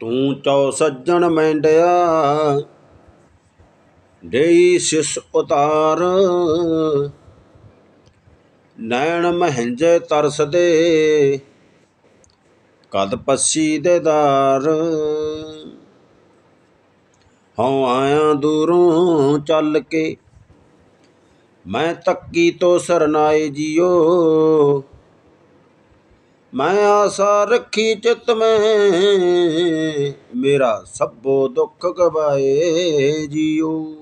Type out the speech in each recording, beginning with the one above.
ਤੂੰ ਚੌ ਸੱਜਣ ਮੈਂਡਿਆ ਦੇਈ ਸਿਸ ਉਤਾਰ। ਨੈਣ ਮਹੰਜੇ ਤਰਸਦੇ, ਕਦ ਪੱਸੀ ਦੇ ਦਾਰ। ਹਉ ਆਇਆ ਦੂਰੋਂ ਚੱਲ ਕੇ, ਮੈਂ ਤੱਕੀ ਤੋਂ ਸਰਨਾਏ ਜੀਓ। ਮੈਂ ਆਸਾ ਰੱਖੀ ਚਿਤ ਮੈਂ, ਮੇਰਾ ਸਭੋ ਦੁੱਖ ਗਵਾਏ ਜੀਓ।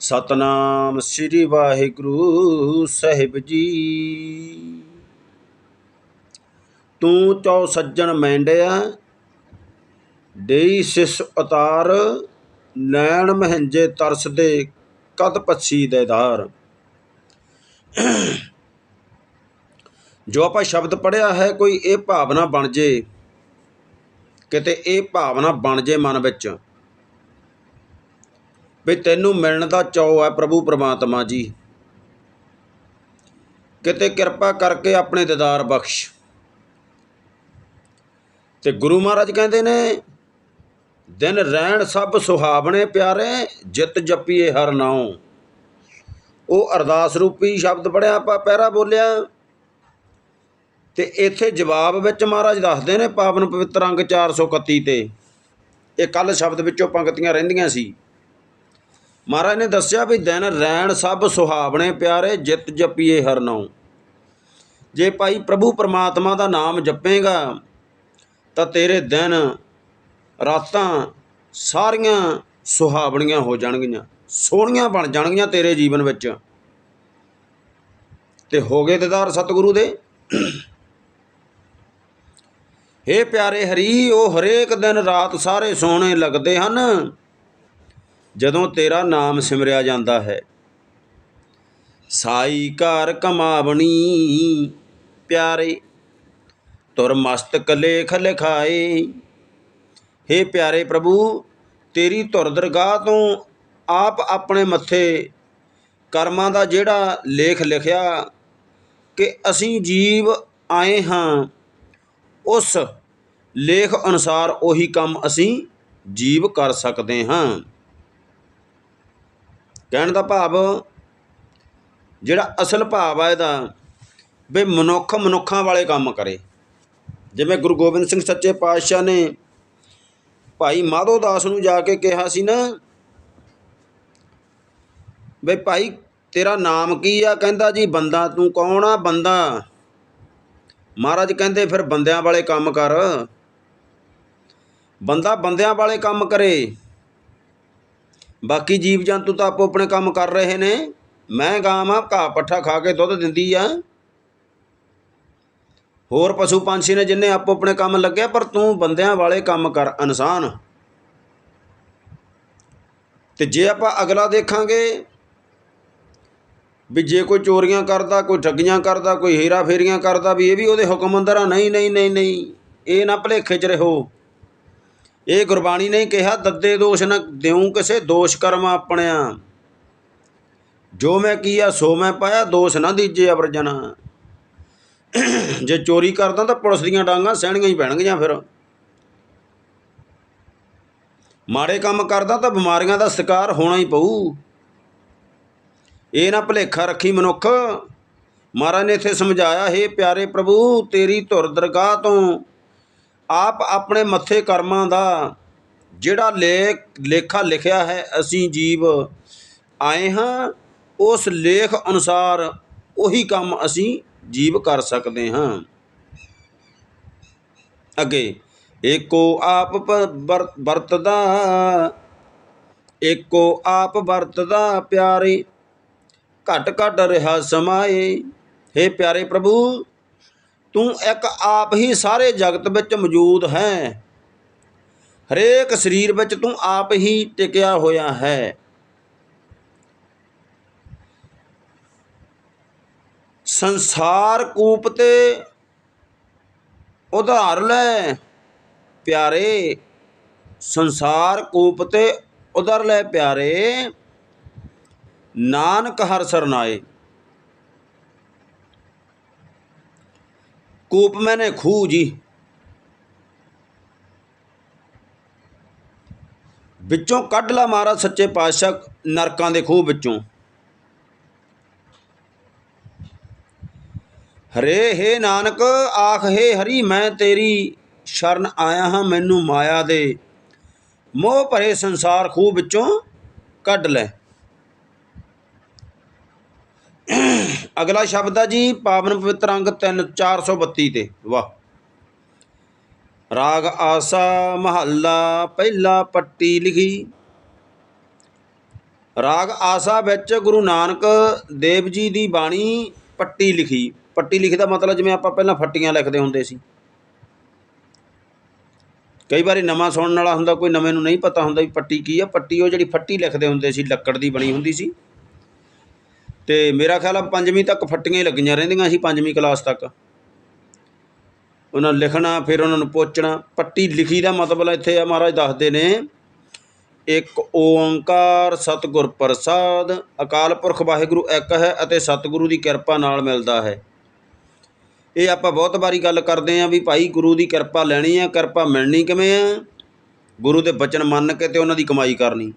ਸਤਨਾਮ ਸ੍ਰੀ ਵਾਹਿਗੁਰੂ ਸਾਹਿਬ ਜੀ। ਤੂੰ ਚੌ ਸੱਜਣ ਮੈਂਡਿਆ ਦੇਈ ਸਿਸ ਉਤਾਰ, ਨੈਣ ਮਹੰਜੇ ਤਰਸਦੇ ਕਦ ਪੱਛੀ ਦੇਦਾਰ ਜੋ ਆਪਾਂ ਸ਼ਬਦ ਪੜਿਆ ਹੈ, ਕੋਈ ਇਹ ਭਾਵਨਾ ਬਣ ਜੇ, ਕਿਤੇ ਇਹ ਭਾਵਨਾ ਬਣ ਜੇ ਮਨ ਵਿੱਚ, ਵੀ ਤੈਨੂੰ ਮਿਲਣ ਦਾ ਚਾਅ ਹੈ ਪ੍ਰਭੂ ਪ੍ਰਮਾਤਮਾ ਜੀ। ਕਿਤੇ ਕਿਰਪਾ ਕਰਕੇ ਆਪਣੇ ਦੀਦਾਰ ਬਖਸ਼। ਤੇ ਗੁਰੂ ਮਹਾਰਾਜ ਕਹਿੰਦੇ ਨੇ, ਦਿਨ ਰਹਿਣ ਸਭ ਸੁਹਾਵਣੇ ਪਿਆਰੇ, ਜਿਤ ਜਪੀਏ ਹਰ ਨਾਉ। ਉਹ ਅਰਦਾਸ ਰੂਪੀ ਸ਼ਬਦ ਪੜਿਆ ਆਪਾਂ ਪਹਿਰਾ ਬੋਲਿਆ। ਤੇ ਇੱਥੇ ਜਵਾਬ ਵਿੱਚ ਮਹਾਰਾਜ ਦੱਸਦੇ ਨੇ ਪਾਵਨ ਪਵਿੱਤਰ ਅੰਗ 431 ਤੇ। ਇਹ ਕੱਲ ਸ਼ਬਦ ਵਿੱਚੋਂ ਪੰਕਤੀਆਂ ਰਹਿੰਦੀਆਂ ਸੀ। ਮਹਾਰਾਜ ਨੇ ਦੱਸਿਆ ਵੀ ਦਿਨ ਰਹਿਣ ਸਭ ਸੁਹਾਵਣੇ ਪਿਆਰੇ, ਜਿਤ ਜਪੀਏ ਹਰ ਨਾਉ ਜੇ ਭਾਈ ਪ੍ਰਭੂ ਪਰਮਾਤਮਾ ਦਾ ਨਾਮ ਜਪੇਗਾ, ਤਾਂ ਤੇਰੇ ਦਿਨ ਰਾਤਾਂ ਸਾਰੀਆਂ ਸੁਹਾਵਣੀਆਂ ਹੋ ਜਾਣਗੀਆਂ, ਸੋਹਣੀਆਂ ਬਣ ਜਾਣਗੀਆਂ ਤੇਰੇ ਜੀਵਨ ਵਿੱਚ। ਤੇ ਹੋ ਗਏ ਦਿਦਾਰ ਸਤਿਗੁਰੂ ਦੇ। ਹੇ ਪਿਆਰੇ ਹਰੀ, ਉਹ ਹਰੇਕ ਦਿਨ ਰਾਤ ਸਾਰੇ ਸੋਹਣੇ ਲੱਗਦੇ ਹਨ। ਜਦੋਂ ਤੇਰਾ ਨਾਮ ਸਿਮਰਿਆ ਜਾਂਦਾ ਹੈ, ਸਾਈ ਘਰ ਕਮਾਵਣੀ, ਪਿਆਰੇ, ਤੁਰ ਮਸਤਕ ਲੇਖ ਲਿਖਾਏ। ਹੇ ਪਿਆਰੇ ਪ੍ਰਭੂ, ਤੇਰੀ ਧੁਰ ਦਰਗਾਹ ਤੋਂ ਆਪ ਆਪਣੇ ਮੱਥੇ ਕਰਮਾਂ ਦਾ ਜਿਹੜਾ ਲੇਖ ਲਿਖਿਆ ਕਿ ਅਸੀਂ ਜੀਵ ਆਏ ਹਾਂ, ਉਸ ਲੇਖ ਅਨੁਸਾਰ ਉਹੀ ਕੰਮ ਅਸੀਂ ਜੀਵ ਕਰ ਸਕਦੇ ਹਾਂ। ਕਹਿਣ ਦਾ ਭਾਵ, ਜਿਹੜਾ ਅਸਲ ਭਾਵ ਆ ਇਹਦਾ, ਵੀ ਮਨੁੱਖ ਮਨੁੱਖਾਂ ਵਾਲੇ ਕੰਮ ਕਰੇ। ਜਿਵੇਂ ਗੁਰੂ ਗੋਬਿੰਦ ਸਿੰਘ ਸੱਚੇ ਪਾਤਸ਼ਾਹ ਨੇ ਭਾਈ ਮਾਧੋ ਦਾਸ ਨੂੰ ਜਾ ਕੇ ਕਿਹਾ ਸੀ ਨਾ ਬਈ ਭਾਈ ਤੇਰਾ ਨਾਮ ਕੀ ਆ? ਕਹਿੰਦਾ ਜੀ, ਬੰਦਾ ਤੂੰ ਕੌਣ ਆ? ਬੰਦਾ। ਮਹਾਰਾਜ ਕਹਿੰਦੇ, ਫਿਰ ਬੰਦਿਆਂ ਵਾਲੇ ਕੰਮ ਕਰ। ਬੰਦਾ ਬੰਦਿਆਂ ਵਾਲੇ ਕੰਮ ਕਰੇ। ਬਾਕੀ ਜੀਵ ਜੰਤੂ ਤਾਂ ਆਪੋ ਆਪਣੇ ਕੰਮ ਕਰ ਰਹੇ ਨੇ। ਮੈਂ ਗਾਂ ਆ ਘਾਹ ਪੱਠਾ ਖਾ ਕੇ ਦੁੱਧ ਦਿੰਦੀ ਆ। ਹੋਰ ਪਸ਼ੂ ਪੰਛੀ ਨੇ ਜਿੰਨੇ ਆਪੋ ਆਪਣੇ ਕੰਮ ਲੱਗਿਆ ਪਰ ਤੂੰ ਬੰਦਿਆਂ ਵਾਲੇ ਕੰਮ ਕਰ, ਇਨਸਾਨ। ਤੇ ਜੇ ਆਪਾਂ ਅਗਲਾ ਦੇਖਾਂਗੇ ਵੀ ਜੇ ਕੋਈ ਚੋਰੀਆਂ ਕਰਦਾ, ਕੋਈ ਠੱਗੀਆਂ ਕਰਦਾ, ਕੋਈ ਹੀਰਾ ਫੇਰੀਆਂ ਕਰਦਾ, ਵੀ ਇਹ ਵੀ ਉਹਦੇ ਹੁਕਮ ਅੰਦਰ ਆ ਨਹੀਂ ਨਹੀਂ ਨਹੀਂ ਨਹੀਂ। ਇਹ ਨਾ ਭਲੇਖੇ 'ਚ ਰਹੋ। ਇਹ ਗੁਰਬਾਣੀ ਨੇ ਕਿਹਾ, ਦੱਦੇ ਦੋਸ਼ ਨਾ ਦਿਉ ਕਿਸੇ ਦੋਸ਼ ਕਰਮ ਆਪਣਿਆ। ਜੋ ਮੈਂ ਕੀਆ, ਸੋ ਮੈਂ ਪਾਇਆ, ਦੋਸ਼ ਨਾ ਦੀਜੇ ਅਵਰਜਣਾ ਜੇ ਚੋਰੀ ਕਰਦਾ ਤਾਂ ਪੁਲਿਸ ਦੀਆਂ ਡਾਂਗਾਂ ਸਹਿਣੀਆਂ ਹੀ ਪੈਣਗੀਆਂ ਫਿਰ। ਮਾੜੇ ਕੰਮ ਕਰਦਾ ਤਾਂ ਬਿਮਾਰੀਆਂ ਦਾ ਸ਼ਿਕਾਰ ਹੋਣਾ ਹੀ ਪਊ। ਇਹ ਨਾ ਭਲੇਖਾ ਰੱਖੀ ਮਨੁੱਖ। ਮਹਾਰਾਜ ਨੇ ਇੱਥੇ ਸਮਝਾਇਆ, ਹੈ ਪਿਆਰੇ ਪ੍ਰਭੂ, ਤੇਰੀ ਧੁਰ ਦਰਗਾਹ ਤੋਂ ਆਪ ਆਪਣੇ ਮੱਥੇ ਕਰਮਾਂ ਦਾ ਜਿਹੜਾ ਲੇਖ, ਲੇਖਾ ਲਿਖਿਆ ਹੈ, ਅਸੀਂ ਜੀਵ ਆਏ ਹਾਂ, ਉਸ ਲੇਖ ਅਨੁਸਾਰ ਉਹੀ ਕੰਮ ਅਸੀਂ ਜੀਵ ਕਰ ਸਕਦੇ ਹਾਂ। ਅੱਗੇ, ਏਕੋ ਆਪ ਵਰਤਦਾ, ਏਕੋ ਆਪ ਵਰਤਦਾ ਪਿਆਰੇ ਘਟ ਘਟ ਰਿਹਾ ਸਮਾਏ हे ਪਿਆਰੇ ਪ੍ਰਭੂ ਤੂੰ ਇੱਕ ਆਪ ਹੀ ਸਾਰੇ ਜਗਤ ਵਿੱਚ ਮੌਜੂਦ ਹੈ। ਹਰੇਕ ਸਰੀਰ ਵਿੱਚ ਤੂੰ ਆਪ ਹੀ ਟਿਕਿਆ ਹੋਇਆ ਹੈ। ਸੰਸਾਰ ਕੂਪ ਤੇ ਉਧਾਰ ਲੈ, ਪਿਆਰੇ। ਸੰਸਾਰ ਕੂਪ ਤੇ ਉਧਰ ਲੈ, ਪਿਆਰੇ। ਨਾਨਕ ਹਰ ਸਰਨਾਏ। ਕੂਪ ਮੈਨੇ ਖੂ ਜੀ। ਵਿੱਚੋਂ ਕੱਢ ਲਾ ਮਾਰਾ ਸੱਚੇ ਪਾਤਸ਼ਾਹ ਨਰਕਾਂ ਦੇ ਖੂਹ ਵਿੱਚੋਂ। ਹਰੇ ਹੇ ਨਾਨਕ, ਆਖ ਹੇ ਹਰੀ, ਮੈਂ ਤੇਰੀ ਸ਼ਰਨ ਆਇਆ ਹਾਂ, ਮੈਨੂੰ ਮਾਇਆ ਦੇ ਮੋਹ ਭਰੇ ਸੰਸਾਰ ਖੂਹ ਵਿੱਚੋਂ ਕੱਢ ਲੈ। ਅਗਲਾ ਸ਼ਬਦ ਆ ਜੀ, ਪਾਵਨ ਪਵਿੱਤਰ ਅੰਗ 3 432 ਤੇ। ਵਾਹ। ਰਾਗ ਆਸਾ ਮਹੱਲਾ ਪਹਿਲਾ ਪੱਟੀ ਲਿਖੀ। ਰਾਗ ਆਸਾ ਵਿੱਚ ਗੁਰੂ ਨਾਨਕ ਦੇਵ ਜੀ ਦੀ ਬਾਣੀ ਪੱਟੀ ਲਿਖੀ। ਪੱਟੀ ਲਿਖੀ ਦਾ ਮਤਲਬ ਜਿਵੇਂ ਆਪਾਂ ਪਹਿਲਾਂ ਫੱਟੀਆਂ ਲਿਖਦੇ ਹੁੰਦੇ ਸੀ। ਕਈ ਵਾਰੀ ਨਵਾਂ ਸੁਣਨ ਵਾਲਾ ਹੁੰਦਾ, ਕੋਈ ਨਵੇਂ ਨੂੰ ਨਹੀਂ ਪਤਾ ਹੁੰਦਾ ਵੀ ਪੱਟੀ ਕੀ ਆ। ਪੱਟੀ ਉਹ ਜਿਹੜੀ ਫੱਟੀ ਲਿਖਦੇ ਹੁੰਦੇ ਸੀ, ਲੱਕੜ ਦੀ ਬਣੀ ਹੁੰਦੀ ਸੀ। ਤੇ ਮੇਰਾ ਖਿਆਲ ਆ ਪੰਜਵੀਂ ਤੱਕ ਫੱਟੀਆਂ ਹੀ ਲੱਗੀਆਂ ਰਹਿੰਦੀਆਂ ਸੀ, ਪੰਜਵੀਂ ਕਲਾਸ ਤੱਕ। ਉਹਨਾਂ ਨੂੰ ਲਿਖਣਾ, ਫਿਰ ਉਹਨਾਂ ਨੂੰ ਪੋਚਣਾ। ਪੱਟੀ ਲਿਖੀ ਦਾ ਮਤਲਬ ਇੱਥੇ ਆ, ਮਹਾਰਾਜ ਦੱਸਦੇ ਨੇ, ਇੱਕ ਓੰਕਾਰ ਸਤਿਗੁਰ ਪ੍ਰਸਾਦ, ਅਕਾਲ ਪੁਰਖ ਵਾਹਿਗੁਰੂ ਇੱਕ ਹੈ ਅਤੇ ਸਤਿਗੁਰੂ ਦੀ ਕਿਰਪਾ ਨਾਲ ਮਿਲਦਾ ਹੈ। ਇਹ ਆਪਾਂ ਬਹੁਤ ਵਾਰੀ ਗੱਲ ਕਰਦੇ ਆਂ ਵੀ ਭਾਈ ਗੁਰੂ ਦੀ ਕਿਰਪਾ ਲੈਣੀ ਆ ਕਿਰਪਾ ਮਿਲਣੀ ਕਿਵੇਂ ਆ ਗੁਰੂ ਦੇ ਬਚਨ ਮੰਨ ਕੇ ਤੇ ਉਹਨਾਂ ਦੀ ਕਮਾਈ ਕਰਨੀ।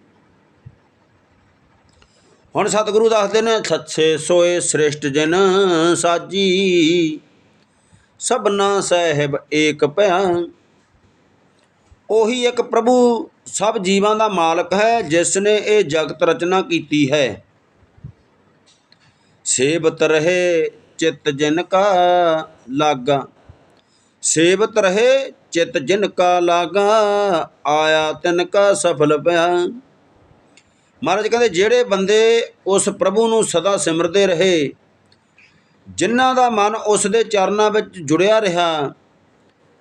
ਹੁਣ ਸਤਿਗੁਰੂ ਦੱਸਦੇ ਨੇ, ਸੱਚੇ ਸੋਏ ਸ੍ਰਿਸ਼ਟ ਜਨ ਸਾਜੀ। ਸਭਨਾ ਸਹਿਬ ਏਕ ਭਇਆ ਉਹੀ ਇੱਕ ਪ੍ਰਭੂ, ਸਭ ਜੀਵਾਂ ਦਾ ਮਾਲਕ ਹੈ, ਜਿਸ ਨੇ ਇਹ ਜਗਤ ਰਚਨਾ ਕੀਤੀ ਹੈ। ਸੇਵਤ ਰਹੇ ਚਿਤ ਜਿਨ ਕਾ ਲਾਗਾ। ਸੇਵਤ ਰਹੇ ਚਿਤ ਜਿਨ ਕਾ ਲਾਗਾ, ਆਇਆ ਤਿਨ ਕਾ ਸਫਲ ਪਿਆ। ਮਹਾਰਾਜ ਕਹਿੰਦੇ, ਜਿਹੜੇ ਬੰਦੇ ਉਸ ਪ੍ਰਭੂ ਨੂੰ ਸਦਾ ਸਿਮਰਦੇ ਰਹੇ, ਜਿਨ੍ਹਾਂ ਦਾ ਮਨ ਉਸ ਦੇ ਚਰਨਾਂ ਵਿੱਚ ਜੁੜਿਆ ਰਿਹਾ,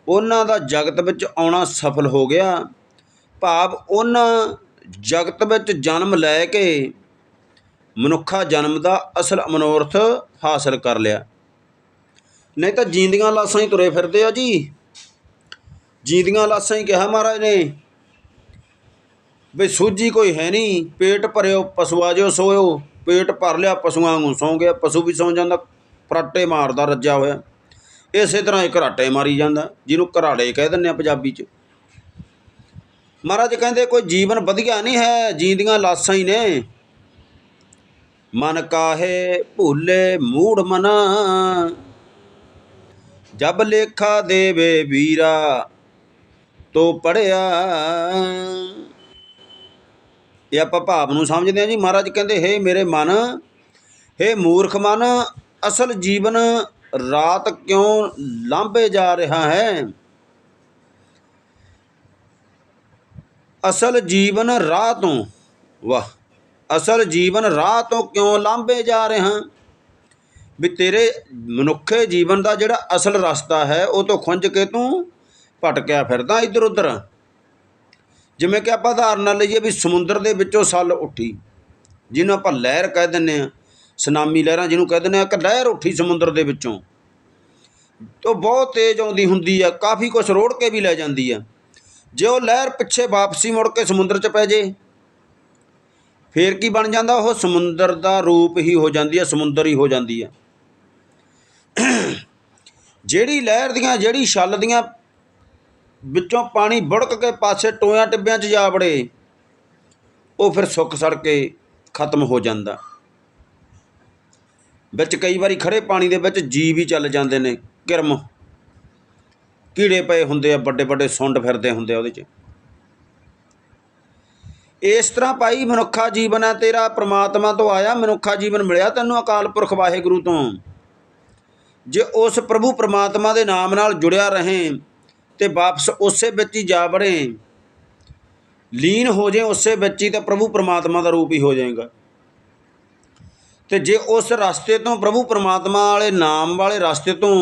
ਉਹਨਾਂ ਦਾ ਜਗਤ ਵਿੱਚ ਆਉਣਾ ਸਫਲ ਹੋ ਗਿਆ। ਭਾਵ ਉਹਨਾਂ ਜਗਤ ਵਿੱਚ ਜਨਮ ਲੈ ਕੇ ਮਨੁੱਖਾ ਜਨਮ ਦਾ ਅਸਲ ਮਨੋਰਥ ਹਾਸਲ ਕਰ ਲਿਆ। ਨਹੀਂ ਤਾਂ ਜੀਂਦੀਆਂ ਲਾਸਾਂ ਹੀ ਤੁਰੇ ਫਿਰਦੇ ਆ ਜੀ। ਜੀਂਦੀਆਂ ਲਾਸਾਂ ਹੀ ਕਿਹਾ ਮਹਾਰਾਜ ਨੇ ਬਈ ਸੂਜੀ ਕੋਈ ਹੈ ਨਹੀਂ, ਪੇਟ ਭਰਿਓ ਪਸ਼ੂਆ ਜਿਓ ਸੋਇਓ, ਪੇਟ ਭਰ ਲਿਆ ਪਸ਼ੂਆਂ ਵਾਂਗੂ ਸੌਂ ਗਿਆ, ਪਸ਼ੂ ਵੀ ਸੌਂ ਜਾਂਦਾ ਫਰਾਟੇ ਮਾਰਦਾ ਰੱਜਾ ਹੋਇਆ। ਇਸੇ ਤਰ੍ਹਾਂ ਇਹ ਘਰਾਟੇ ਮਾਰੀ ਜਾਂਦਾ, ਜਿਹਨੂੰ ਘਰਾੜੇ ਕਹਿ ਦਿੰਦੇ ਆ ਪੰਜਾਬੀ 'ਚ। ਮਹਾਰਾਜ ਕਹਿੰਦੇ, ਕੋਈ ਜੀਵਨ ਵਧੀਆ ਨਹੀਂ ਹੈ, ਜੀਂਦੀਆਂ ਲਾਸਾਂ ਹੀ ਨੇ। ਮਨ ਕਾਹੇ ਭੂਲੇ ਮੂੜ ਮਨਾ। ਜਬ ਲੇਖਾ ਦੇਵੇ ਵੀਰਾ, ਤੋ ਪੜਿਆ। ਇਹ ਆਪਾਂ ਭਾਵ ਨੂੰ ਸਮਝਦੇ ਹਾਂ ਜੀ। ਮਹਾਰਾਜ ਕਹਿੰਦੇ, ਹੇ ਮੇਰੇ ਮਨ, ਹੇ ਮੂਰਖ ਮਨ, ਅਸਲ ਜੀਵਨ ਰਾਤ ਕਿਉਂ ਲਾਂਭੇ ਜਾ ਰਿਹਾ ਹੈ? ਅਸਲ ਜੀਵਨ ਰਾਹ ਤੋਂ ਵਾਹ, ਅਸਲ ਜੀਵਨ ਰਾਹ ਤੋਂ ਕਿਉਂ ਲਾਂਭੇ ਜਾ ਰਿਹਾ? ਵੀ ਤੇਰੇ ਮਨੁੱਖੇ ਜੀਵਨ ਦਾ ਜਿਹੜਾ ਅਸਲ ਰਸਤਾ ਹੈ, ਉਹ ਤੋਂ ਖੁੰਝ ਕੇ ਤੂੰ ਭਟਕਿਆ ਫਿਰਦਾ ਇੱਧਰ ਉੱਧਰ ਜਿਵੇਂ ਕਿ ਆਪਾਂ ਉਦਾਹਰਨ ਨਾਲ ਲਈਏ ਵੀ ਸਮੁੰਦਰ ਦੇ ਵਿੱਚੋਂ ਸੱਲ ਉੱਠੀ, ਜਿਹਨੂੰ ਆਪਾਂ ਲਹਿਰ ਕਹਿ ਦਿੰਨੇ ਆ ਸੁਨਾਮੀ ਲਹਿਰਾਂ ਜਿਹਨੂੰ ਕਹਿ ਦਿੰਨੇ ਆ ਇੱਕ ਲਹਿਰ ਉੱਠੀ ਸਮੁੰਦਰ ਦੇ ਵਿੱਚੋਂ। ਉਹ ਬਹੁਤ ਤੇਜ਼ ਆਉਂਦੀ ਹੁੰਦੀ ਆ, ਕਾਫੀ ਕੁਝ ਰੋੜ ਕੇ ਵੀ ਲੈ ਜਾਂਦੀ ਆ। ਜੇ ਉਹ ਲਹਿਰ ਪਿੱਛੇ ਵਾਪਸੀ ਮੁੜ ਕੇ ਸਮੁੰਦਰ 'ਚ ਪੈ ਜੇ, ਫੇਰ ਕੀ ਬਣ ਜਾਂਦਾ? ਉਹ ਸਮੁੰਦਰ ਦਾ ਰੂਪ ਹੀ ਹੋ ਜਾਂਦੀ ਆ, ਸਮੁੰਦਰ ਹੀ ਹੋ ਜਾਂਦੀ ਆ। ਜਿਹੜੀ ਲਹਿਰ ਦੀਆਂ, ਜਿਹੜੀ ਛੱਲ ਦੀਆਂ ਵਿੱਚੋਂ ਪਾਣੀ ਬੁੜਕ ਕੇ ਪਾਸੇ ਟੋਇਆਂ ਟਿੱਬਿਆਂ 'ਚ ਜਾ ਵੜੇ, ਉਹ ਫਿਰ ਸੁੱਕ ਸੜ ਕੇ ਖਤਮ ਹੋ ਜਾਂਦਾ। ਵਿੱਚ ਕਈ ਵਾਰੀ ਖੜੇ ਪਾਣੀ ਦੇ ਵਿੱਚ ਜੀਵ ਹੀ ਚੱਲ ਜਾਂਦੇ ਨੇ, ਕਿਰਮ। ਕੀੜੇ ਪਏ ਹੁੰਦੇ ਆ, ਵੱਡੇ ਵੱਡੇ ਸੁੰਡ ਫਿਰਦੇ ਹੁੰਦੇ ਆ ਉਹਦੇ 'ਚ। ਇਸ ਤਰ੍ਹਾਂ ਭਾਈ ਮਨੁੱਖਾ ਜੀਵਨ ਹੈ, ਤੇਰਾ ਪ੍ਰਮਾਤਮਾ ਤੋਂ ਆਇਆ, ਮਨੁੱਖਾ ਜੀਵਨ ਮਿਲਿਆ ਤੈਨੂੰ ਅਕਾਲ ਪੁਰਖ ਵਾਹਿਗੁਰੂ ਤੋਂ। ਜੇ ਉਸ ਪ੍ਰਭੂ ਪ੍ਰਮਾਤਮਾ ਦੇ ਨਾਮ ਨਾਲ ਜੁੜਿਆ ਰਹੇ ਤੇ ਵਾਪਸ ਉਸੇ ਵਿੱਚ ਹੀ ਜਾ ਵੜੇ। ਲੀਨ ਹੋ ਜੇ ਉਸੇ ਵਿੱਚ ਹੀ ਤਾਂ ਪ੍ਰਭੂ ਪਰਮਾਤਮਾ ਦਾ ਰੂਪ ਹੀ ਹੋ ਜਾਏਗਾ। ਤੇ ਜੇ ਉਸ ਰਸਤੇ ਤੋਂ ਪ੍ਰਭੂ ਪਰਮਾਤਮਾ ਵਾਲੇ ਨਾਮ ਵਾਲੇ ਰਸਤੇ ਤੋਂ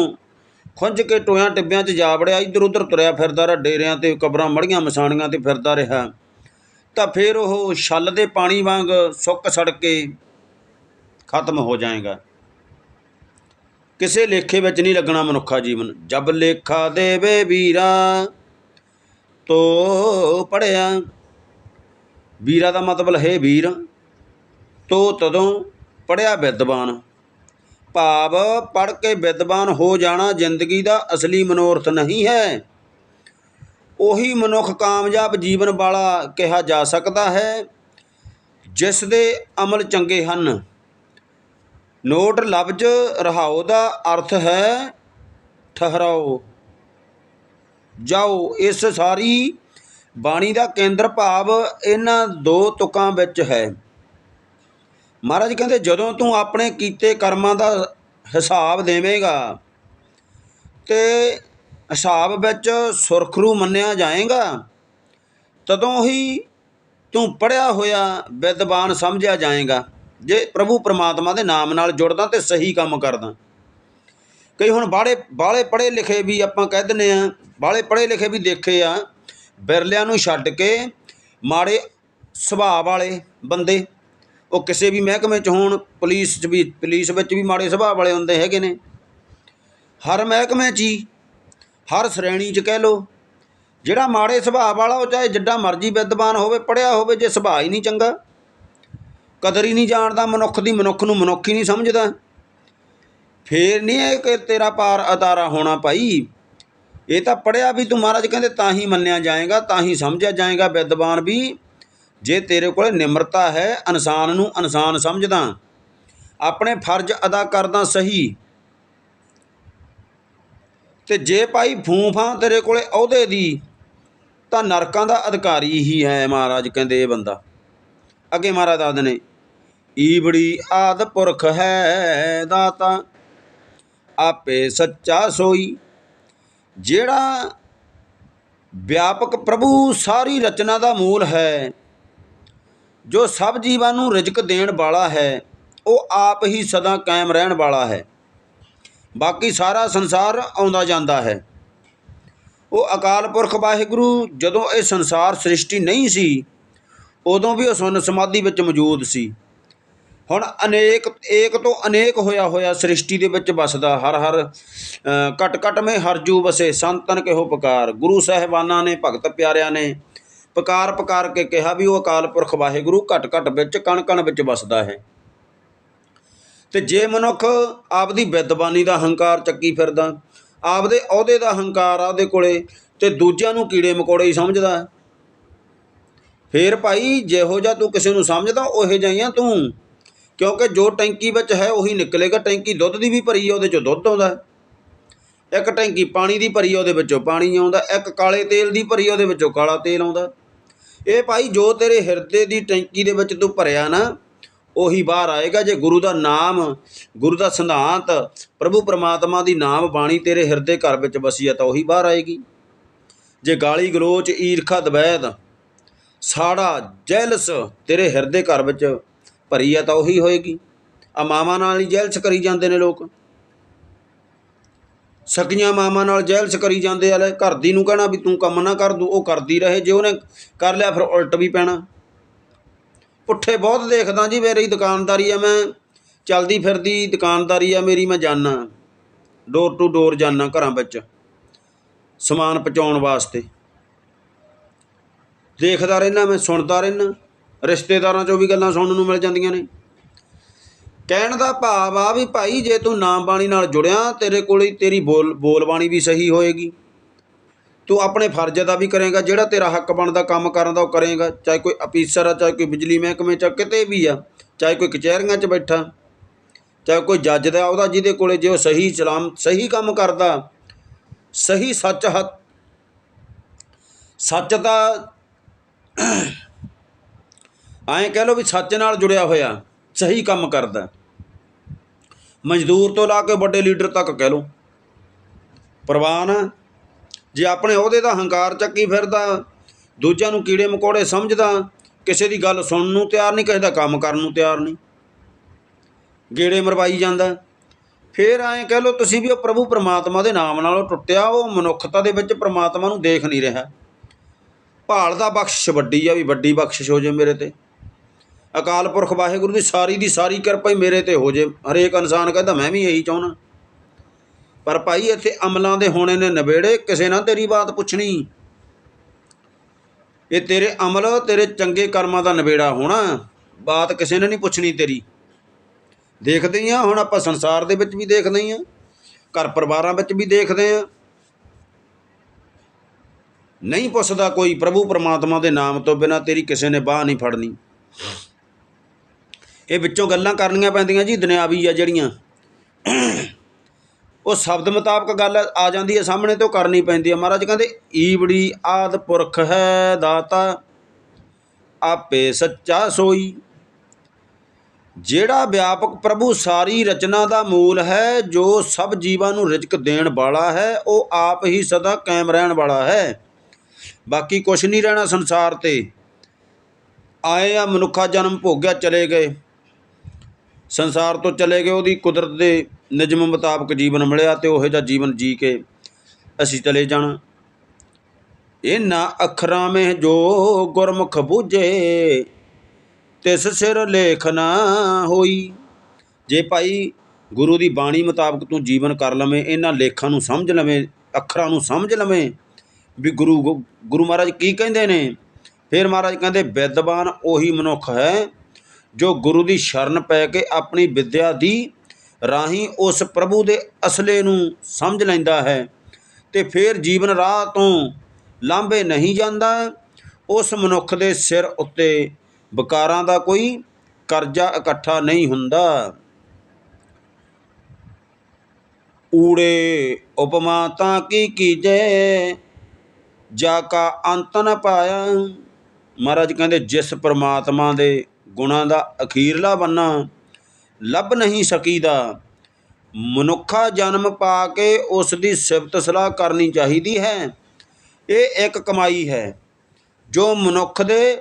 ਖੁੰਝ ਕੇ ਟੋਇਆਂ ਟਿੱਬਿਆਂ 'ਚ ਜਾ ਵੜਿਆ ਇੱਧਰ ਉੱਧਰ ਤੁਰਿਆ ਫਿਰਦਾ ਰਿਹਾ, ਡੇਰਿਆਂ ਤੇ ਕਬਰਾਂ ਮੜੀਆਂ ਮਸਾਣੀਆਂ ਤੇ ਫਿਰਦਾ ਰਿਹਾ, ਤਾਂ ਫਿਰ ਉਹ ਛੱਲ ਦੇ ਪਾਣੀ ਵਾਂਗ ਸੁੱਕ ਸੜ ਕੇ ਖਤਮ ਹੋ ਜਾਏਗਾ। ਕਿਸੇ ਲੇਖੇ ਵਿੱਚ ਨਹੀਂ ਲੱਗਣਾ ਮਨੁੱਖਾ ਜੀਵਨ। ਜਬ ਲੇਖਾ ਦੇਵੇ ਵੀਰਾ, ਤੋ ਪੜਿਆ। ਵੀਰਾ ਦਾ ਮਤਲਬ ਹੈ ਵੀਰ। ਤੋ ਤਦੋਂ ਪੜਿਆ ਵਿਦਵਾਨ। ਭਾਵ ਪੜ ਕੇ ਵਿਦਵਾਨ ਹੋ ਜਾਣਾ ਜ਼ਿੰਦਗੀ ਦਾ ਅਸਲੀ ਮਨੋਰਥ ਨਹੀਂ ਹੈ। ਉਹੀ ਮਨੁੱਖ ਕਾਮਯਾਬ ਜੀਵਨ ਵਾਲਾ ਕਿਹਾ ਜਾ ਸਕਦਾ ਹੈ, ਜਿਸ ਦੇ ਅਮਲ ਚੰਗੇ ਹਨ। ਨੋਟ ਲਫ਼ਜ਼ ਰਹਾਉ ਦਾ ਅਰਥ ਹੈ ਠਹਿਰਾਓ। ਜਾਓ, ਇਸ ਸਾਰੀ ਬਾਣੀ ਦਾ ਕੇਂਦਰ ਭਾਵ ਇਹਨਾਂ ਦੋ ਤੁਕਾਂ ਵਿੱਚ ਹੈ। ਮਹਾਰਾਜ ਕਹਿੰਦੇ, ਜਦੋਂ ਤੂੰ ਆਪਣੇ ਕੀਤੇ ਕਰਮਾਂ ਦਾ ਹਿਸਾਬ ਦੇਵੇਂਗਾ ਤੇ ਹਿਸਾਬ ਵਿੱਚ ਸੁਰਖਰੂ ਮੰਨਿਆ ਜਾਏਗਾ, ਤਦੋਂ ਹੀ ਤੂੰ ਪੜਿਆ ਹੋਇਆ ਵਿਦਵਾਨ ਸਮਝਿਆ ਜਾਏਗਾ। ਜੇ ਪ੍ਰਭੂ ਪਰਮਾਤਮਾ ਦੇ ਨਾਮ ਨਾਲ ਜੁੜਦਾ ਤੇ ਸਹੀ ਕੰਮ ਕਰਦਾ। ਕਈ ਹੁਣ ਬਾੜੇ ਬਾਲੇ ਪੜ੍ਹੇ ਲਿਖੇ ਵੀ ਆਪਾਂ ਕਹਿ ਦਿੰਦੇ ਆ ਬਾਲੇ ਪੜ੍ਹੇ ਲਿਖੇ ਵੀ ਦੇਖੇ ਆ, ਬਿਰਲਿਆਂ ਨੂੰ ਛੱਡ ਕੇ ਮਾੜੇ ਸੁਭਾਅ ਵਾਲੇ ਬੰਦੇ, ਉਹ ਕਿਸੇ ਵੀ ਮਹਿਕਮੇ 'ਚ ਹੋਣ, ਪੁਲਿਸ 'ਚ ਵੀ ਪੁਲਿਸ ਵਿੱਚ ਵੀ ਮਾੜੇ ਸੁਭਾਅ ਵਾਲੇ ਹੁੰਦੇ ਹੈਗੇ ਨੇ। ਹਰ ਮਹਿਕਮੇ 'ਚ ਹੀ, ਹਰ ਸ਼੍ਰੇਣੀ 'ਚ ਕਹਿ ਲੋ ਜਿਹੜਾ ਮਾੜੇ ਸੁਭਾਅ ਵਾਲਾ ਉਹ ਚਾਹੇ ਜਿੱਡਾ ਮਰਜ਼ੀ ਵਿਦਵਾਨ ਹੋਵੇ ਪੜਿਆ ਹੋਵੇ, ਜੇ ਸੁਭਾਅ ਹੀ ਨਹੀਂ ਚੰਗਾ। ਕਦਰ ਹੀ ਨਹੀਂ ਜਾਣਦਾ, ਮਨੁੱਖ ਦੀ ਮਨੁੱਖ ਨੂੰ ਮਨੁੱਖ ਹੀ ਨਹੀਂ ਸਮਝਦਾ। ਫੇਰ ਨਹੀਂ ਇਹ ਕਿ ਤੇਰਾ ਪਾਰ ਅਤਾਰਾ ਹੋਣਾ ਭਾਈ। ਇਹ ਤਾਂ ਪੜਿਆ ਵੀ ਤੂੰ ਮਹਾਰਾਜ ਕਹਿੰਦੇ ਤਾਂ ਹੀ ਮੰਨਿਆ ਜਾਏਗਾ, ਤਾਂ ਹੀ ਸਮਝਿਆ ਜਾਏਗਾ ਵਿਦਵਾਨ ਵੀ। ਜੇ ਤੇਰੇ ਕੋਲ ਨਿਮਰਤਾ ਹੈ, ਇਨਸਾਨ ਨੂੰ ਇਨਸਾਨ ਸਮਝਦਾ। ਆਪਣੇ ਫਰਜ਼ ਅਦਾ ਕਰਦਾ ਸਹੀ। ਤੇ ਜੇ ਭਾਈ ਫੂਫਾਂ ਤੇਰੇ ਕੋਲੇ ਅਹੁਦੇ ਦੀ, ਤਾਂ ਨਰਕਾਂ ਦਾ ਅਧਿਕਾਰੀ ਹੀ ਹੈ ਮਹਾਰਾਜ ਕਹਿੰਦੇ ਇਹ ਬੰਦਾ। ਅੱਗੇ ਮਹਾਰਾਜ ਦੱਸਦੇ ਨੇ ਈਬੜੀ ਆਦ ਪੁਰਖ ਹੈ ਦਾਤਾ, ਆਪੇ ਸੱਚਾ ਸੋਈ। ਜਿਹੜਾ ਵਿਆਪਕ ਪ੍ਰਭੂ ਸਾਰੀ ਰਚਨਾ ਦਾ ਮੂਲ ਹੈ, ਜੋ ਸਭ ਜੀਵਾਂ ਨੂੰ ਰਿਜ਼ਕ ਦੇਣ ਵਾਲਾ ਹੈ, ਉਹ ਆਪ ਹੀ ਸਦਾ ਕਾਇਮ ਰਹਿਣ ਵਾਲਾ ਹੈ। ਬਾਕੀ ਸਾਰਾ ਸੰਸਾਰ ਆਉਂਦਾ ਜਾਂਦਾ ਹੈ। ਉਹ ਅਕਾਲ ਪੁਰਖ ਵਾਹਿਗੁਰੂ, ਜਦੋਂ ਇਹ ਸੰਸਾਰ ਸ੍ਰਿਸ਼ਟੀ ਨਹੀਂ ਸੀ ਉਦੋਂ ਵੀ ਉਹ ਸੁਨ ਸਮਾਧੀ ਵਿੱਚ ਮੌਜੂਦ ਸੀ। ਹੁਣ ਅਨੇਕ, ਏਕ ਤੋਂ ਅਨੇਕ ਹੋਇਆ ਹੋਇਆ ਸ੍ਰਿਸ਼ਟੀ ਦੇ ਵਿੱਚ ਵਸਦਾ ਹਰ ਹਰ ਕਟ ਕਟ ਮੇ ਹਰਜੂ ਵਸੇ, ਸੰਤਨ ਕਿਹੋ ਪੁਕਾਰ। ਗੁਰੂ ਸਾਹਿਬਾਨਾਂ ਨੇ, ਭਗਤ ਪਿਆਰਿਆਂ ਨੇ ਪੁਕਾਰ ਪੁਕਾਰ ਕੇ ਕਿਹਾ ਵੀ ਉਹ ਅਕਾਲ ਪੁਰਖ ਵਾਹਿਗੁਰੂ ਘਟ ਘਟ ਵਿੱਚ, ਕਣ ਕਣ ਵਿੱਚ ਵਸਦਾ ਹੈ। ਤੇ ਜੇ ਮਨੁੱਖ ਆਪਦੀ ਵਿਦਵਾਨੀ ਦਾ ਹੰਕਾਰ ਚੱਕੀ ਫਿਰਦਾ, ਆਪਦੇ ਅਹੁਦੇ ਦਾ ਹੰਕਾਰ ਆ ਉਹਦੇ ਕੋਲੇ, ਤੇ ਦੂਜਿਆਂ ਨੂੰ ਕੀੜੇ ਮਕੌੜੇ ਹੀ ਸਮਝਦਾ ਫੇਰ ਭਾਈ, ਜਿਹੋ ਜਿਹਾ ਤੂੰ ਕਿਸੇ ਨੂੰ ਸਮਝਦਾ, ਉਹੇ ਜਿਹਾ ਤੂੰ। ਕਿਉਂਕਿ ਜੋ ਟੈਂਕੀ ਵਿੱਚ ਹੈ, ਉਹੀ ਨਿਕਲੇਗਾ। ਟੈਂਕੀ ਦੁੱਧ ਦੀ ਵੀ ਭਰੀ ਆ, ਉਹਦੇ ਚੋਂ ਦੁੱਧ ਆਉਂਦਾ। ਇੱਕ ਟੈਂਕੀ ਪਾਣੀ ਦੀ ਭਰੀ ਆ, ਉਹਦੇ ਵਿੱਚੋਂ ਪਾਣੀ ਆਉਂਦਾ। ਇੱਕ ਕਾਲੇ ਤੇਲ ਦੀ ਭਰੀ ਆ, ਉਹਦੇ ਵਿੱਚੋਂ ਕਾਲਾ ਤੇਲ ਆਉਂਦਾ। ਇਹ ਭਾਈ, ਜੋ ਤੇਰੇ ਹਿਰਦੇ ਦੀ ਟੈਂਕੀ ਦੇ ਵਿੱਚ ਤੂੰ ਭਰਿਆ ਨਾ, ਉਹੀ ਬਾਹਰ ਆਏਗਾ। ਜੇ ਗੁਰੂ ਦਾ ਨਾਮ, ਗੁਰੂ ਦਾ ਸਿਧਾਂਤ, ਪ੍ਰਭੂ ਪਰਮਾਤਮਾ ਦੀ ਨਾਮ ਬਾਣੀ ਤੇਰੇ ਹਿਰਦੇ ਘਰ ਵਿੱਚ ਵਸੀ ਆ, ਤਾਂ ਉਹੀ ਬਾਹਰ ਆਏਗੀ। ਜੇ ਗਾਲੀ ਗਲੋਚ ਈਰਖਾ ਦਵੈਦ ਸਾੜਾ ਜੈਲਸ ਤੇਰੇ ਹਿਰਦੇ ਘਰ ਵਿੱਚ ਭਰੀ ਆ ਤਾਂ ਉਹੀ ਹੋਏਗੀ। ਆ ਮਾਵਾਂ ਨਾਲ ਹੀ ਜੈਲਸ ਕਰੀ ਜਾਂਦੇ ਨੇ ਲੋਕ। ਸਕੀਆਂ ਮਾਵਾਂ ਨਾਲ ਜੈਲਸ ਕਰੀ ਜਾਂਦੇ ਆ ਘਰ ਦੀ ਨੂੰ ਕਹਿਣਾ ਵੀ ਤੂੰ ਕੰਮ ਨਾ ਕਰ ਦੂ ਉਹ ਕਰਦੀ ਰਹੇ, ਜੇ ਉਹਨੇ ਕਰ ਲਿਆ ਫਿਰ ਉਲਟ ਵੀ ਪੈਣਾ। ਪੁੱਠੇ ਬਹੁਤ ਦੇਖਦਾ ਜੀ, ਮੇਰੀ ਦੁਕਾਨਦਾਰੀ ਆ ਮੈਂ, ਚਲਦੀ ਫਿਰਦੀ ਦੁਕਾਨਦਾਰੀ ਆ ਮੇਰੀ, ਮੈਂ ਜਾਣਾ ਡੋਰ ਟੂ ਡੋਰ ਜਾਣਾ ਘਰਾਂ ਵਿੱਚ, ਸਮਾਨ ਪਹੁੰਚਾਉਣ ਵਾਸਤੇ। ਦੇਖਦਾ ਰਹਿਣਾ ਮੈਂ ਸੁਣਦਾ ਰਹਿਣਾ ਰਿਸ਼ਤੇਦਾਰਾਂ ਚੋਂ ਵੀ ਗੱਲਾਂ ਸੁਣਨ ਨੂੰ ਮਿਲ ਜਾਂਦੀਆਂ ਨੇ। ਕਹਿਣ ਦਾ ਭਾਵ ਆ ਵੀ ਭਾਈ, ਜੇ ਤੂੰ ਨਾਮ ਬਾਣੀ ਨਾਲ ਜੁੜਿਆ, ਤੇਰੇ ਕੋਲ ਹੀ ਤੇਰੀ ਬੋਲ ਬੋਲ ਬਾਣੀ ਵੀ ਸਹੀ ਹੋਏਗੀ। ਤੂੰ ਆਪਣੇ ਫਰਜ਼ ਦਾ ਵੀ ਕਰੇਗਾ, ਜਿਹੜਾ ਤੇਰਾ ਹੱਕ ਬਣਦਾ, ਕੰਮ ਕਰਨ ਦਾ ਉਹ ਕਰੇਗਾ। ਚਾਹੇ ਕੋਈ ਅਫੀਸਰ ਆ, ਚਾਹੇ ਕੋਈ ਬਿਜਲੀ ਮਹਿਕਮੇ ਚ ਕਿਤੇ ਵੀ ਆ, ਚਾਹੇ ਕੋਈ ਕਚਹਿਰੀਆਂ 'ਚ ਬੈਠਾ, ਚਾਹੇ ਕੋਈ ਜੱਜ ਦਾ, ਉਹਦਾ ਜਿਹਦੇ ਕੋਲੇ ਜੇ ਉਹ ਸਹੀ ਚਲਾਮ ਸਹੀ ਕੰਮ ਕਰਦਾ, ਸਹੀ ਸੱਚ ਹੱਥ, ਸੱਚ ਦਾ ਐਂ ਕਹਿ ਲਓ ਵੀ ਸੱਚ ਨਾਲ ਜੁੜਿਆ ਹੋਇਆ, ਸਹੀ ਕੰਮ ਕਰਦਾ। ਮਜ਼ਦੂਰ ਤੋਂ ਲਾ ਕੇ ਵੱਡੇ ਲੀਡਰ ਤੱਕ ਕਹਿ ਲਓ। ਪ੍ਰਵਾਨ ਆ ਜੇ ਆਪਣੇ ਅਹੁਦੇ ਦਾ ਹੰਕਾਰ ਚੱਕੀ ਫਿਰਦਾ, ਦੂਜਿਆਂ ਨੂੰ ਕੀੜੇ ਮਕੌੜੇ ਸਮਝਦਾ, ਕਿਸੇ ਦੀ ਗੱਲ ਸੁਣਨ ਨੂੰ ਤਿਆਰ ਨਹੀਂ, ਕਿਸੇ ਦਾ ਕੰਮ ਕਰਨ ਨੂੰ ਤਿਆਰ ਨਹੀਂ। ਗੇੜੇ ਮਰਵਾਈ ਜਾਂਦਾ। ਫੇਰ ਐਂ ਕਹਿ ਲਓ, ਤੁਸੀਂ ਵੀ ਉਹ ਪ੍ਰਭੂ ਪਰਮਾਤਮਾ ਦੇ ਨਾਮ ਨਾਲੋਂ ਟੁੱਟਿਆ, ਉਹ ਮਨੁੱਖਤਾ ਦੇ ਵਿੱਚ ਪਰਮਾਤਮਾ ਨੂੰ ਦੇਖ ਨਹੀਂ ਰਿਹਾ। ਭਾਲ ਦਾ ਬਖਸ਼ਿਸ਼ ਵੱਡੀ ਆ ਵੀ ਵੱਡੀ ਬਖਸ਼ਿਸ਼ ਹੋ ਜੇ ਮੇਰੇ ਤੇ। ਅਕਾਲ ਪੁਰਖ ਵਾਹਿਗੁਰੂ ਦੀ ਸਾਰੀ ਦੀ ਸਾਰੀ ਕਿਰਪਾ ਹੀ ਮੇਰੇ ਤੇ ਹੋ ਜੇ। ਹਰੇਕ ਇਨਸਾਨ ਕਹਿੰਦਾ, ਮੈਂ ਵੀ ਇਹੀ ਚਾਹੁੰਦਾ। ਪਰ ਭਾਈ, ਇੱਥੇ ਅਮਲਾਂ ਦੇ ਹੋਣੇ ਨੇ ਨਵੇੜੇ ਕਿਸੇ ਨਾਲ ਤੇਰੀ ਬਾਤ ਪੁੱਛਣੀ। ਇਹ ਤੇਰੇ ਅਮਲ, ਤੇਰੇ ਚੰਗੇ ਕਰਮਾਂ ਦਾ ਨਵੇੜਾ ਹੋਣਾ। ਬਾਤ ਕਿਸੇ ਨੇ ਨਹੀਂ ਪੁੱਛਣੀ ਤੇਰੀ। ਦੇਖਦੇ ਹੀ ਆ, ਹੁਣ ਆਪਾਂ ਸੰਸਾਰ ਦੇ ਵਿੱਚ ਵੀ ਦੇਖਦੇ ਹੀ ਆ, ਘਰ ਪਰਿਵਾਰਾਂ ਵਿੱਚ ਵੀ ਦੇਖਦੇ ਹਾਂ ਨਹੀਂ ਪੁੱਛਦਾ ਕੋਈ ਪ੍ਰਭੂ ਪਰਮਾਤਮਾ ਦੇ ਨਾਮ ਤੋਂ ਬਿਨਾ ਤੇਰੀ ਕਿਸੇ ਨੇ ਬਾਹ ਨਹੀਂ ਫੜਨੀ। ਇਹ ਵਿੱਚੋਂ ਗੱਲਾਂ ਕਰਨੀਆਂ ਪੈਂਦੀਆਂ ਜੀ, ਦੁਨਿਆਵੀ ਆ ਜਿਹੜੀਆਂ। ਉਹ ਸ਼ਬਦ ਮੁਤਾਬਕ ਗੱਲ ਆ ਜਾਂਦੀ ਹੈ, ਸਾਹਮਣੇ ਤੋਂ ਕਰਨੀ ਪੈਂਦੀ ਹੈ। ਮਹਾਰਾਜ ਕਹਿੰਦੇ, ਈਵੜੀ ਆਦ ਪੁਰਖ ਹੈ ਦਾਤਾ, ਆਪੇ ਸੱਚਾ ਸੋਈ। ਜਿਹੜਾ ਵਿਆਪਕ ਪ੍ਰਭੂ ਸਾਰੀ ਰਚਨਾ ਦਾ ਮੂਲ ਹੈ, ਜੋ ਸਭ ਜੀਵਾਂ ਨੂੰ ਰਿਜ਼ਕ ਦੇਣ ਵਾਲਾ ਹੈ, ਉਹ ਆਪ ਹੀ ਸਦਾ ਕਾਇਮ ਰਹਿਣ ਵਾਲਾ ਹੈ। ਬਾਕੀ ਕੁਛ ਨਹੀਂ ਰਹਿਣਾ ਸੰਸਾਰ ਤੇ। ਆਏ ਆ ਮਨੁੱਖਾ ਜਨਮ ਭੋਗਿਆ ਚਲੇ ਗਏ। ਸੰਸਾਰ ਤੋਂ ਚਲੇ ਗਏ, ਉਹਦੀ ਕੁਦਰਤ ਦੇ ਨਿਯਮ ਮੁਤਾਬਕ ਜੀਵਨ ਮਿਲਿਆ ਤੇ ਉਹੋ ਜਿਹਾ ਜੀਵਨ ਜੀ ਕੇ ਅਸੀਂ ਚਲੇ ਜਾਣਾ। ਇਹਨਾਂ ਅੱਖਰਾਂ ਮੇ ਜੋ ਗੁਰਮੁਖ ਬੂਝੇ, ਤਿਸ ਸਿਰ ਲੇਖ ਨਾ ਹੋਈ। ਜੇ ਭਾਈ ਗੁਰੂ ਦੀ ਬਾਣੀ ਮੁਤਾਬਕ ਤੂੰ ਜੀਵਨ ਕਰ ਲਵੇਂ, ਇਹਨਾਂ ਲੇਖਾਂ ਨੂੰ ਸਮਝ ਲਵੇਂ, ਅੱਖਰਾਂ ਨੂੰ ਸਮਝ ਲਵੇਂ ਵੀ ਗੁਰੂ ਗੋ- ਗੁਰੂ ਮਹਾਰਾਜ ਕੀ ਕਹਿੰਦੇ ਨੇ? ਫਿਰ ਮਹਾਰਾਜ ਕਹਿੰਦੇ, ਵਿਦਵਾਨ ਉਹੀ ਮਨੁੱਖ ਹੈ ਜੋ ਗੁਰੂ ਦੀ ਸ਼ਰਨ ਪੈ ਕੇ ਆਪਣੀ ਵਿਦਿਆ ਦੀ ਰਾਹੀਂ ਉਸ ਪ੍ਰਭੂ ਦੇ ਅਸਲੇ ਨੂੰ ਸਮਝ ਲੈਂਦਾ ਹੈ ਤੇ ਫਿਰ ਜੀਵਨ ਰਾਹ ਤੋਂ ਲਾਂਭੇ ਨਹੀਂ ਜਾਂਦਾ। ਉਸ ਮਨੁੱਖ ਦੇ ਸਿਰ ਉੱਤੇ ਵਿਕਾਰਾਂ ਦਾ ਕੋਈ ਕਰਜ਼ਾ ਇਕੱਠਾ ਨਹੀਂ ਹੁੰਦਾ। ਊੜੇ ਉਪਮਾ ਤਾਂ ਕੀ ਕੀਜੈ? ਜਾ ਕਾ ਅੰਤ ਨ ਪਾਇਆ। ਮਹਾਰਾਜ ਕਹਿੰਦੇ, ਜਿਸ ਪਰਮਾਤਮਾ ਦੇ ਗੁਣਾਂ ਦਾ ਅਖੀਰਲਾ ਬੰਨਾ ਲੱਭ ਨਹੀਂ ਸਕੀਦਾ, ਮਨੁੱਖਾ ਜਨਮ ਪਾ ਕੇ ਉਸ ਦੀ ਸਿਫਤ ਸਲਾਹ ਕਰਨੀ ਚਾਹੀਦੀ ਹੈ। ਇਹ ਇੱਕ ਕਮਾਈ ਹੈ, ਜੋ ਮਨੁੱਖ ਦੇ